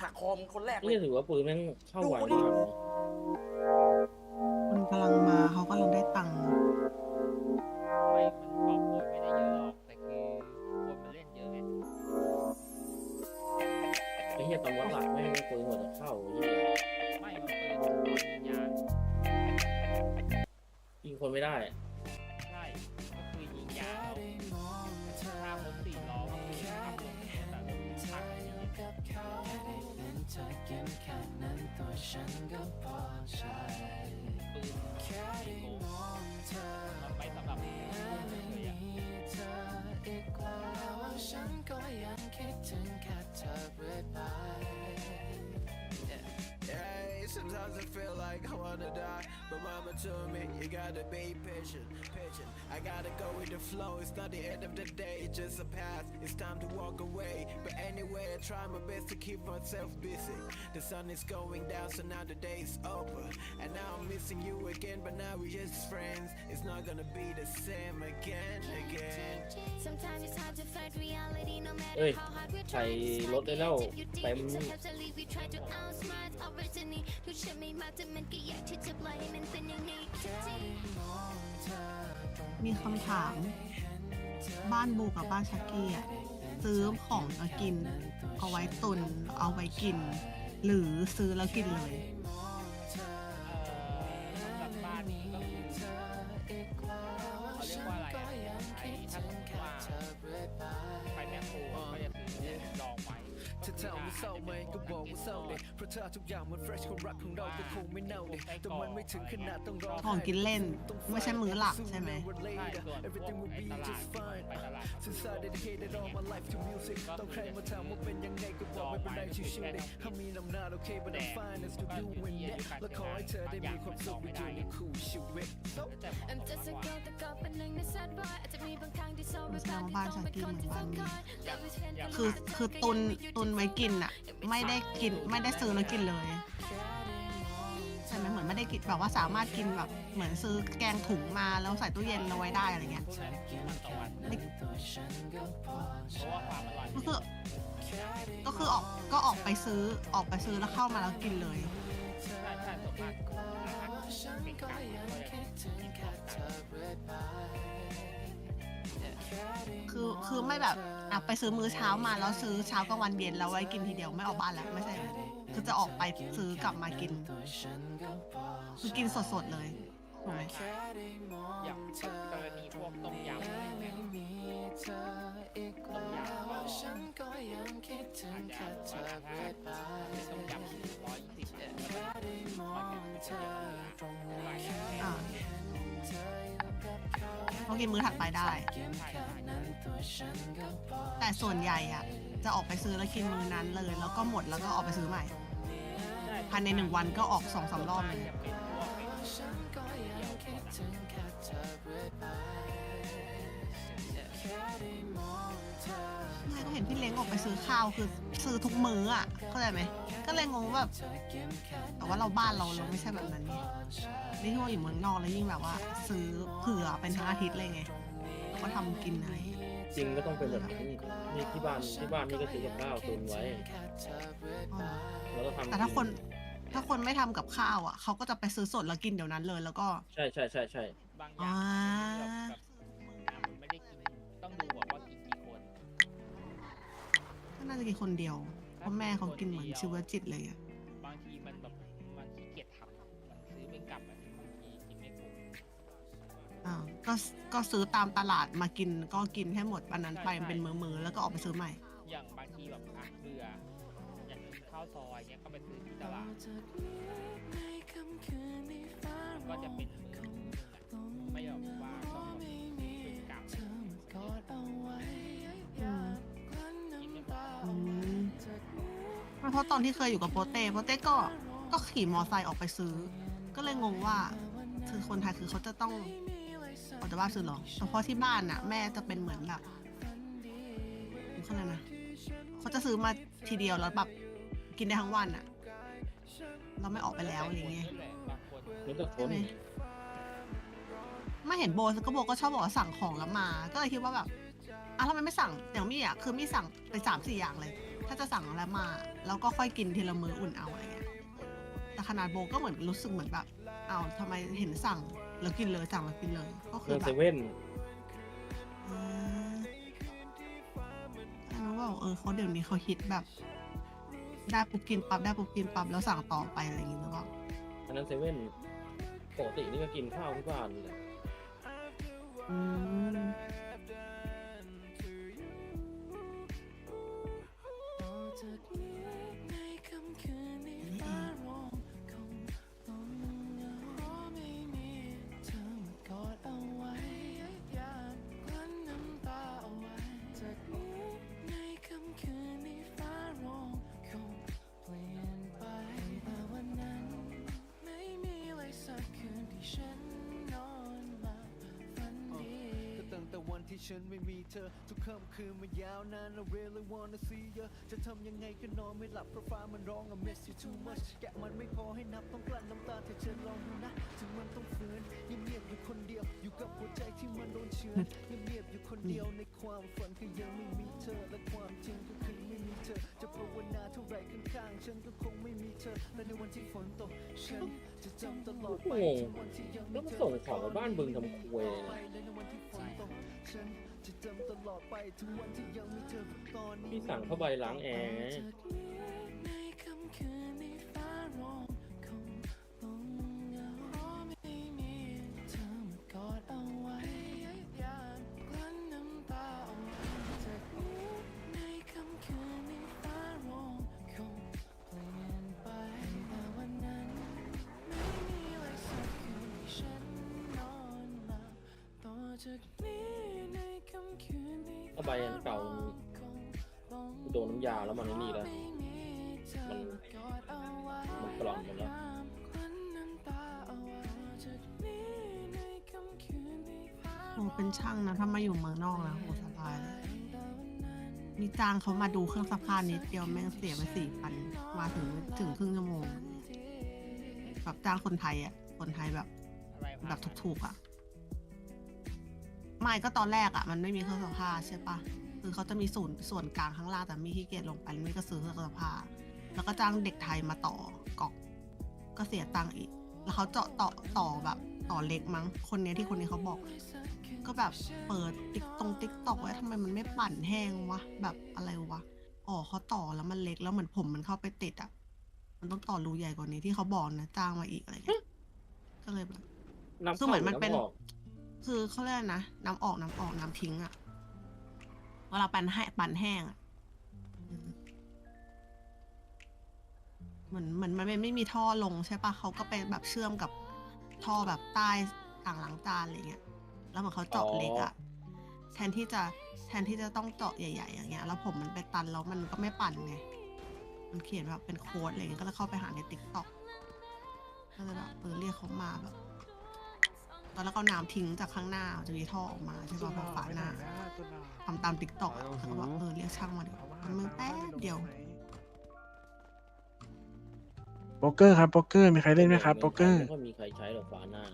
หักคอมงคนแรกเลนี่ยถือว่าปืนแม่งเข้าไวดูดิมากเลยคนกำลังมาเขากำลังได้ตังค์ I feel like I wanna die, but mama told me you gotta be patient, patient. I gotta go with the flow. It's not the end of the day, it's just a path. It's time to walk away. But anyway, I try my best to keep myself busy. The sun is going down, so now the day's over. And now I'm missing you again, but now we're just friends. It's not gonna be the same again, again. Sometimes it's hard to fight reality no เอ้ย matter how hard we ใส่ try. รถได้แล้วเต็ม So heavily we try to outsmart our destiny ทุกฉันไม่มาแต่ มีคำถาม บ้านบูกับบ้านชักกี้อะซื้อของมากิน เอาไว้ตุน เอาไว้กิน หรือซื้อแล้วกินเลย เธอไม่เศร้าไหมก็บอกว่าเศร้าเด็เพราะเธอทุกอย่างมัน fresh ความรักของเราก็คงไม่เน่าเด็แต่มันไม่ถึงขนาดต้องรอของกินเล่นไม่ใช่มื้อหลักใช่ไหมใช่ส่วนพวกไอ้ตลาดไปตลาด Since I dedicated all my life to music ต้องใครมาถามว่าเป็นยังไงก็บอกไม่เป็นไรชิวๆเด็ถ้ามีน้ำหน้าโอเค but I'm fine as to do when that และขอให้เธอได้มีความสุขในอยู่ในคู่ชีวิตแต่ของ I'm just a girl แต่ก็เป็นหนึ่งใน sad boy อาจจะมีบางครั้งที่โซ่แสดงว่าบ้านชักกี้เหมือนบ้านนี้ Love is fantasy คือคือตุนตุนไว้กินอะไม่ได้กินไม่ได้ซื้อแล้วกินเลย ใช่ไหมเหมือนไม่ได้กินแบบว่าสามารถกินแบบเหมือนซื้อแกงถุงมาแล้วใส่ตู้เย็นเอาไว้ได้อะไรเงี้ยวันต่อวันไม่เพราะว่าความอร่อยก็คือก็คือออกก็ออกไปซื้อออกไปซื้อแล้วเข้ามาแล้วกินเลย คือคือไม่แบบอะไปซื้อมื้อเช้ามาแล้วซื้อเช้ากลางวันเย็นแล้วไว้กินทีเดียวไม่ออกบ้านแล้วไม่ใช่คือจะออกไปซื้อกลับมากิน คือกินสดๆเลยถูกไหมอย่างกรณีพวกต้มยำอะไรเงี้ยต้มยำก็อาจจะว่าถ้าเป็นต้มยำร้อยยี่สิบมันจะหลายอย่างอ่า เขากินมื้อถัดไปได้ แต่ส่วนใหญ่อะจะออกไปซื้อแล้วกินมื้อนั้นเลย แล้วก็หมดแล้วก็ออกไปซื้อใหม่ภายในหนึ่งวันก็ออกสองสามรอบเลย เห็นพี่เล้งออกไปซื้อข้าวคือซื้อทุกมื้ออะเข้าใจไหมก็เลยงงว่าแบบแต่ว่าเราบ้านเราเราไม่ใช่แบบนั้นไงนี่ที่ว่าอยู่เมืองนอกแล้วยิ่งแบบว่า ซื้อเผื่อเป็นทั้งอาทิตย์เลยไงแล้วก็ทำกินอะไรอย่างเงี้ยจริงก็ต้องเป็นแบบนี้นี่ที่บ้านที่บ้านนี่ก็ซื้อกับข้าวตุนไว้ อ๋อ แล้วก็ทำแต่ถ้าคน ถ้าคนไม่ทำกับข้าวอะเขาก็จะไปซื้อสดแล้วกินเดี๋ยวนั้นเลย แล้วก็ ใช่ใช่ใช่ใช่ บางออ่าย่างแบบแบบ น่าจะกินคนเดียว เพราะแม่เขากินเหมือนชีวจิตเลยอะบางทีมันแบบมันขี้เกียจทำมันซื้อเป็นกลับมันบางทีกินไม่คุ้มอ่าก็ก็ซื้อตามตลาดมากินก็กินให้หมดวันนั้นไปเป็นมือๆแล้วก็ออกไปซื้อใหม่ อย่างบางทีแบบอะเบื่ออยากกินข้าวซอยเนี้ยก็ไปซื้อที่ตลาดก็จะเป็นมือไม่แบบว่า เพราะตอนที่เคยอยู่กับโปเต้โปเต้ก็ก็ขี่มอไซค์ออกไปซื้อ ก็เลยงงว่าคือคนไทยคือเขาจะต้องออกจากบ้านซื้อเหรอแต่เพราะที่บ้านน่ะ แม่จะเป็นเหมือนแบบเขาเรียกนะเขาจะซื้อมาทีเดียวแล้วแบบกินได้ทั้งวันอะ เราไม่ออกไปแล้วอะไรเงี้ยด้วยแหละบางคนแล้วแต่คใช่นไหมไม่เห็นโบก็โบก็ชอบบอกว่าสั่งของแล้วมา ก็เลยคิดว่าแบบอะทำไมไม่สั่งอย่างมี่อะคือมี่สั่งไปสามสี่อย่างเลย ถ้าจะสั่งแล้วมาแล้วก็ค่อยกินทีละมื้ออุ่นเอาอะไรเงี้ยแต่ขนาดโบก็เหมือนรู้สึกเหมือนแบบอ้าวทำไมเห็นสั่งแล้วกินเลยสั่งแล้วกินเลย ก็คืเรื่อองแบเซบเว่นอ่าแล้วว่าเออเขาเดี๋ยวนี้เขาฮิตแบบ ได้ปุ๊บกินปั๊บได้ปุ๊บกินปั๊บแล้วสั่งต่อไปอะไรอย่างงี้หรือเปล่าอันนั้นเซเว่นปกตินี่ก็กินข้าวที่บ้านนี่แหละอืม ฉันไม่มีเธอ ทุกค่ำคืนมายาวนาน I really wanna see you จะทำยังไงก็นอนไม่หลับเพราะฟ้ามันร้อง I miss you too much แกะมันไม่พอให้นับต้องกลั้นน้ำตาเธอเธอลองดูนะ ถึงมันต้องฝืนยังเงียบอยู่คนเดียว อยู่กับหัวใจที่มันโดนเชือนยังเงียบอยู่คนเดียวในความฝันคือยังไม่มีเธอ และความจริงก็คือไม่มีเธอ จะภาวนาเท่าไหรข้างๆฉันก็คงไม่มีเธอ และในวันที่ฝนตกฉันจะจำตลอดไปงงถึงวันที่ยังแล้วไม่มาเจอส่งของไปบ้านบึงทำควยและในวันที่ฝนตกฉันจะจำตลอดไปถึงวันที่ยังไม่เจอตอนนี้พี่สั่งเข้าไปล้างแอร์ในค่ำคืน ใบอันเก่าโดนน้ำยาแล้วมันไอ้นี่แล้ว มันมันกร่อนหมดแล้วโอ้เป็นช่างนะถ้ามาอยู่เมืองนอกนะโหสบายเลยนี่จ้างเขามาดูเครื่องซักผ้านิดเดียวแม่งเสียไปสี่พันมาถึงถึงครึ่งชั่วโมงแบบจ้างคนไทยอะ คนไทยแบบอะไรพังแบบถูกๆอะ ไม่ก็ตอนแรกอะมันไม่มีเครื่องซักผ้าใช่ปะคือเขาจะมีศูนย์ส่วนกลางข้างล่างแต่มีขี้เกียจลงไปไม่ก็ซื้อเครื่องซักผ้า แล้วก็จ้างเด็กไทยมาต่อกล่องก็เสียตังค์อีก แล้วเขาเจาะต่อต่อแบบต่อเล็กมั้งคนเนี้ยที่คนนี้เขาบอก ก็แบบเปิดติ๊กตรงติ๊กตอกไว้ทำไมมันไม่ปั่นแห้งวะแบบอะไรวะอ๋อเขาต่อแล้วมันเล็กแล้วเหมือนผมมันเข้าไปติดอะมันต้องต่อรูใหญ่กว่านี้ที่เขาบอกนะจ้างมาอีกอะไรเงี้ยก็เลยแบบ น้ำคือเหมือนมันเป็นข้าหรืำออก คือเขาเรียกอะไรนะน้ำออกน้ำออกน้ำทิ้งอะเวลาปั่นให้ปั่นแห้งอะอืมเหมือนเหมือนมันไม่ไม่มีท่อลงใช่ปะเขาก็ไปแบบเชื่อมกับท่อแบบใต้อ่างล้างจานอะไรเงี้ย แล้วเหมือนเขาเจาะเล็กอะแทนที่จะแทนที่จะต้องเจาะใหญ่ ๆ อย่างเงี้ย แล้วผมมันไปตันแล้วมันก็ไม่ปั่นไง มันเขียนแบบเป็นโค้ดอะไรเงี้ย ก็เลยเข้าไปหาในติ๊กต็อกก็เลยแบบเออเรียกเขามาแบบ ตอนแล้วก็น้ำทิ้งจากข้างหน้าจะมีท่อออกมาใช่ป่ะพอฝาหน้าทำตามติ๊กต็อกแล้วก็บอกเออเรียกช่างมาเดี๋ยวมันมึงแป๊บเดียวโป๊กเกอร์ครับโป๊กเกอร์มีใครเล่นไหมครับโป๊กเกอร์ ไม่ค่อยมีใครใช้หรอกฝาหน้า